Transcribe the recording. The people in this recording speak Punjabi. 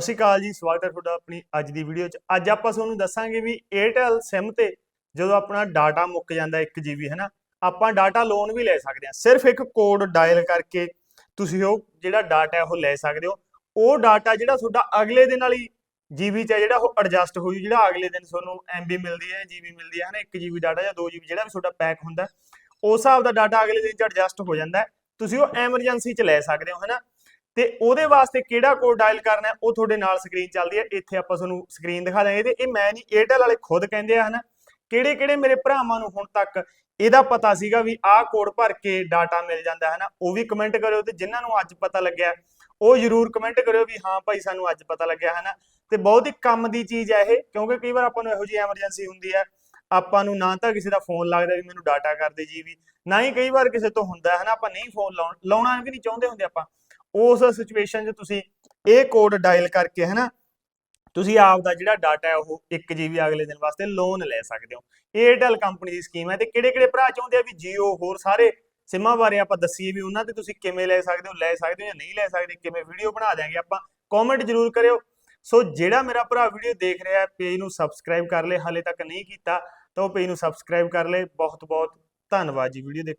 ਸਤਿ ਸ਼੍ਰੀ ਅਕਾਲ ਜੀ, ਸਵਾਗਤ ਹੈ ਤੁਹਾਡਾ ਆਪਣੀ ਅੱਜ ਦੀ ਵੀਡੀਓ 'ਚ। ਅੱਜ ਆਪਾਂ ਤੁਹਾਨੂੰ ਦੱਸਾਂਗੇ ਵੀ Airtel SIM ਤੇ ਜਦੋਂ ਆਪਣਾ ਡਾਟਾ ਮੁੱਕ ਜਾਂਦਾ 1 GB ਹੈ ਨਾ ਆਪਾਂ ਡਾਟਾ ਲੋਨ ਵੀ ਲੈ ਸਕਦੇ ਹਾਂ। ਸਿਰਫ ਇੱਕ ਕੋਡ ਡਾਇਲ ਕਰਕੇ ਤੁਸੀਂ ਉਹ ਜਿਹੜਾ ਡਾਟਾ ਉਹ ਲੈ ਸਕਦੇ ਹੋ। ਉਹ ਡਾਟਾ ਜਿਹੜਾ ਤੁਹਾਡਾ ਅਗਲੇ ਦਿਨ ਵਾਲੀ GB 'ਚ ਹੈ, ਜਿਹੜਾ ਉਹ ਐਡਜਸਟ ਹੋ ਜੂ, ਜਿਹੜਾ ਅਗਲੇ ਦਿਨ ਤੁਹਾਨੂੰ MB ਮਿਲਦੀ ਹੈ, GB ਮਿਲਦੀ ਹੈ ਨਾ 1 GB ਡਾਟਾ ਜਾਂ 2 GB ਜਿਹੜਾ ਵੀ ਤੁਹਾਡਾ ਪੈਕ ਹੁੰਦਾ, ਉਸ ਹਿਸਾਬ ਦਾ ਡਾਟਾ ਅਗਲੇ ਦਿਨ 'ਚ ਐਡਜਸਟ ਹੋ ਜਾਂਦਾ ਤੁਸੀਂ ਉਹ ਐਮਰਜੈਂਸੀ 'ਚ ਲੈ ਸਕਦੇ ਹੋ ਹੈ ਤੇ ਉਹਦੇ ਵਾਸਤੇ ਕਿਹੜਾ ਕੋਡ ਡਾਇਲ ਕਰਨਾ ਉਹ ਤੁਹਾਡੇ ਨਾਲ ਸਕਰੀਨ ਚੱਲਦੀ ਹੈ। ਇੱਥੇ ਆਪਾਂ ਤੁਹਾਨੂੰ ਸਕਰੀਨ ਦਿਖਾ ਦਾਂਗੇ ਤੇ ਇਹ ਮੈਂ ਨਹੀਂ, Airtel ਵਾਲੇ ਖੁਦ ਕਹਿੰਦੇ ਆ, ਹਨਾ? ਕਿਹੜੇ ਕਿਹੜੇ ਮੇਰੇ ਭਰਾਵਾਂ ਨੂੰ ਹੁਣ ਤੱਕ ਇਹਦਾ ਪਤਾ ਸੀਗਾ ਵੀ ਆਹ ਕੋਡ ਭਰ ਕੇ ਡਾਟਾ ਮਿਲ ਜਾਂਦਾ ਹੈ ਨਾ ਉਹ ਵੀ ਕਮੈਂਟ ਕਰਿਓ ਤੇ ਜਿਨ੍ਹਾਂ ਨੂੰ ਅੱਜ ਪਤਾ ਲੱਗਿਆ, ਉਹ ਜਰੂਰ ਕਮੈਂਟ ਕਰਿਓ ਵੀ ਹਾਂ ਭਾਈ ਸਾਨੂੰ ਅੱਜ ਪਤਾ ਲੱਗਿਆ ਹੈ ਨਾ ਤੇ ਬਹੁਤ ਹੀ ਕੰਮ ਦੀ ਚੀਜ਼ ਹੈ ਇਹ, ਕਿਉਂਕਿ ਕਈ ਵਾਰ ਆਪਾਂ ਨੂੰ ਇਹੋ ਜਿਹੀ ਐਮਰਜੈਂਸੀ ਹੁੰਦੀ ਹੈ, ਆਪਾਂ ਨੂੰ ਨਾ ਤਾਂ ਕਿਸੇ ਦਾ ਫੋਨ ਲੱਗਦਾ ਵੀ ਮੈਨੂੰ ਡਾਟਾ ਕਰ ਦੇ ਜੀ ਵੀ, ਨਾ ਹੀ ਕਈ ਵਾਰ ਕਿਸੇ ਤੋਂ ਹੁੰਦਾ ਹੈ ਨਾ ਆਪਾਂ ਨਹੀਂ ਫੋਨ ਲਾਉਣ, ਲਾਉਣਾ ਵੀ ਨਹੀਂ ਚਾਹੁੰਦੇ ਹੁੰਦੇ ਆਪਾਂ। ਉਸ ਸਿਚੁਏਸ਼ਨ 'ਚ ਤੁਸੀਂ ਇਹ ਕੋਡ ਡਾਇਲ ਕਰਕੇ ਹੈ ਨਾ ਤੁਸੀਂ ਆਪ ਦਾ ਜਿਹੜਾ ਡਾਟਾ ਹੈ ਉਹ 1 GB ਅਗਲੇ ਦਿਨ ਵਾਸਤੇ ਲੋਨ ਲੈ ਸਕਦੇ ਹੋ। Airtel ਕੰਪਨੀ ਦੀ ਸਕੀਮ ਹੈ ਤੇ ਕਿਹੜੇ ਕਿਹੜੇ ਭਰਾ ਚਾਹੁੰਦੇ ਆ ਵੀ Jio ਹੋਰ ਸਾਰੇ ਸਿਮਾਂ ਬਾਰੇ ਆਪਾਂ ਦੱਸੀਏ ਵੀ ਉਹਨਾਂ ਤੇ ਤੁਸੀਂ ਕਿਵੇਂ ਲੈ ਸਕਦੇ ਹੋ, ਲੈ ਸਕਦੇ ਹੋ ਜਾਂ ਨਹੀਂ ਲੈ ਸਕਦੇ, ਕਿਵੇਂ ਵੀਡੀਓ ਬਣਾ ਦਿਆਂਗੇ ਆਪਾਂ ਕਮੈਂਟ ਜਰੂਰ ਕਰਿਓ। ਸੋ ਜਿਹੜਾ ਮੇਰਾ ਭਰਾ ਵੀਡੀਓ ਦੇਖ ਰਿਹਾ ਹੈ ਪੇਜ ਨੂੰ ਸਬਸਕ੍ਰਾਈਬ ਕਰ ਲੈ, ਹਾਲੇ ਤੱਕ ਨਹੀਂ ਕੀਤਾ, ਤਾਂ ਉਹ ਪੇਜ ਨੂੰ ਸਬਸਕ੍ਰਾਈਬ ਕਰ ਲੈ। ਬਹੁਤ ਬਹੁਤ ਧੰਨਵਾਦ ਜੀ ਵੀਡੀਓ ਦੇਖ